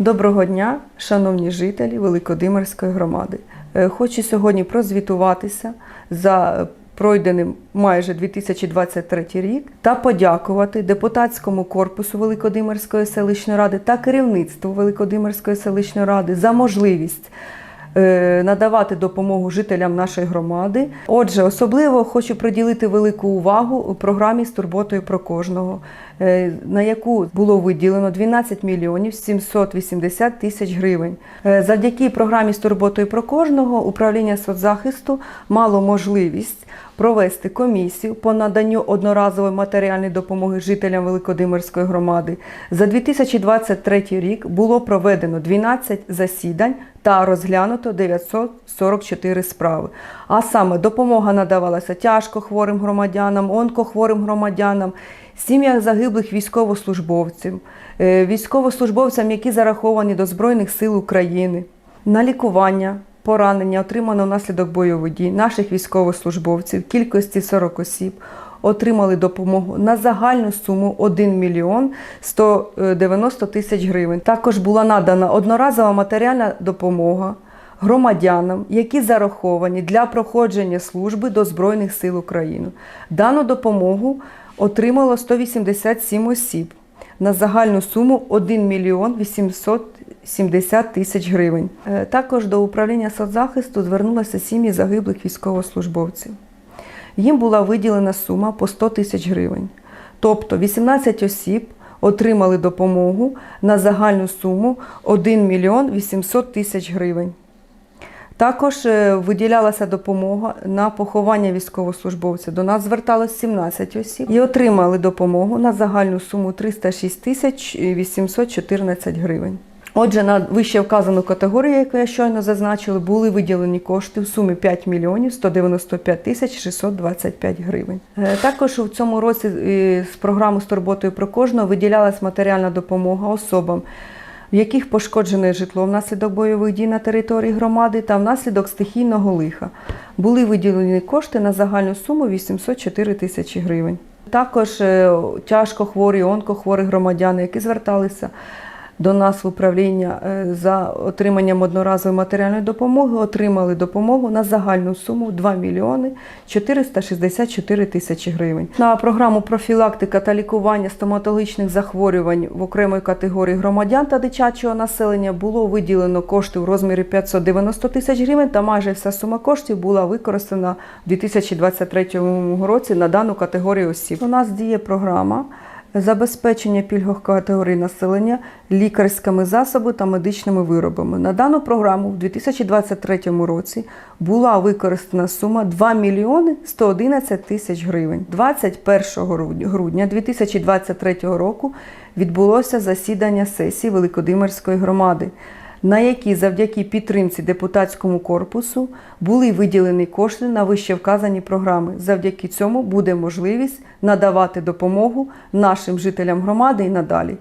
Доброго дня, шановні жителі Великодимирської громади. Е, Хочу сьогодні прозвітуватися за пройденим майже 2023 рік та подякувати депутатському корпусу Великодимирської селищної ради та керівництву Великодимирської селищної ради за можливість надавати допомогу жителям нашої громади. Отже, особливо хочу приділити велику увагу програмі з турботою про кожного, е, на яку було виділено 12 мільйонів 780 тисяч гривень. Е, Завдяки програмі з турботою про кожного управління соцзахисту мало можливість провести комісію по наданню одноразової матеріальної допомоги жителям Великодимирської громади. За 2023 рік було проведено 12 засідань та розглянуто 944 справи. А саме допомога надавалася тяжко хворим громадянам, онкохворим громадянам, сім'ям загиблих військовослужбовців, е, військовослужбовцям, які зараховані до Збройних сил України, на лікування. Поранення отримано внаслідок бойових дій наших військовослужбовців кількості 40 осіб отримали допомогу на загальну суму 1 мільйон 190 тисяч гривень. Також була надана одноразова матеріальна допомога громадянам, які зараховані для проходження служби до Збройних сил України. Дану допомогу отримало 187 осіб на загальну суму 1 мільйон 870 тисяч гривень. Е, Також до управління соцзахисту звернулися сім'ї загиблих військовослужбовців. Їм була виділена сума по 100 тисяч гривень. Тобто 18 осіб отримали допомогу на загальну суму 1 мільйон 800 тисяч гривень. Також е, виділялася допомога на поховання військовослужбовця. До нас зверталось 17 осіб і отримали допомогу на загальну суму 306 тисяч 814 гривень. Отже, на вище вказану категорію, яку я щойно зазначила, були виділені кошти в сумі 5 мільйонів 195 тисяч 625 гривень. Е, Також у цьому році е, з програми з турботою про кожного виділялась матеріальна допомога особам, в яких пошкоджене житло внаслідок бойових дій на території громади та внаслідок стихійного лиха. Були виділені кошти на загальну суму 804 тисячі гривень. Також е, тяжко хворі, онкохворі громадяни, які зверталися до нас в управління е, за отриманням одноразової матеріальної допомоги, отримали допомогу на загальну суму 2 мільйони 464 тисячі гривень. На програму профілактика та лікування стоматологічних захворювань в окремої категорії громадян та дитячого населення було виділено кошти в розмірі 590 тисяч гривень, та майже вся сума коштів була використана в 2023 році на дану категорію осіб. У нас діє програма забезпечення пільгових категорій населення лікарськими засобами та медичними виробами. На дану програму в 2023 році була використана сума 2 мільйони 111 тисяч гривень. 21 грудня 2023 року відбулося засідання сесії Великодимирської громади на які завдяки підтримці депутатському корпусу були виділені кошти на вище вказані програми. Завдяки цьому буде можливість надавати допомогу нашим жителям громади і надалі.